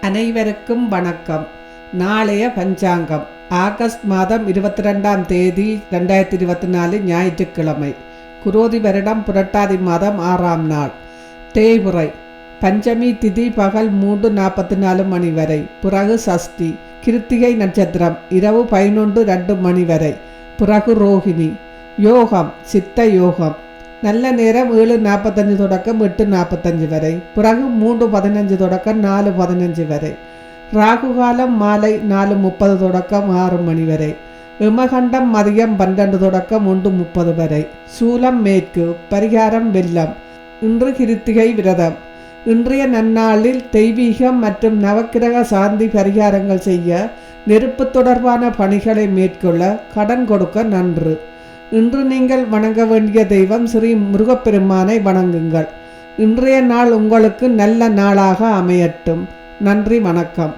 அனைவருக்கும் வணக்கம். நாளைய பஞ்சாங்கம். ஆகஸ்ட் மாதம் இருபத்தி ரெண்டாம் தேதி ரெண்டாயிரத்தி இருபத்தி நாலு ஞாயிற்றுக்கிழமை. குரோதி வருடம் புரட்டாதி மாதம் ஆறாம் நாள். தேய்முறை பஞ்சமி திதி பகல் மூன்று நாற்பத்தி நாலு மணி வரை. பிறகு சஷ்டி. கிருத்திகை நட்சத்திரம் இரவு பதினொன்று ரெண்டு மணி வரை. பிறகு ரோகிணி. யோகம். சித்த யோகம். நல்ல நேரம் ஏழு நாற்பத்தஞ்சு தொடக்கம் எட்டு நாற்பத்தஞ்சு வரை. பிறகு மூன்று பதினஞ்சு தொடக்கம் நாலு பதினஞ்சு வரை. ராகு காலம் மாலை நாலு முப்பது தொடக்கம் ஆறு மணி வரை. விமகண்டம் மதியம் பன்னெண்டு தொடக்கம் ஒன்று முப்பது வரை. சூலம் மேற்கு பரிகாரம் வெள்ளம். இன்று கிருத்திகை விரதம். இன்றைய நன்னாளில் தெய்வீகம் மற்றும் நவக்கிரக சாந்தி பரிகாரங்கள் செய்ய நெருப்பு தொடர்பான பணிகளை மேற்கொள்ள கடன் கொடுக்க நன்று. இன்று நீங்கள் வணங்க வேண்டிய தெய்வம் ஸ்ரீ முருகப்பெருமானை வணங்குங்கள். இன்றைய நாள் உங்களுக்கு நல்ல நாளாக அமையட்டும். நன்றி வணக்கம்.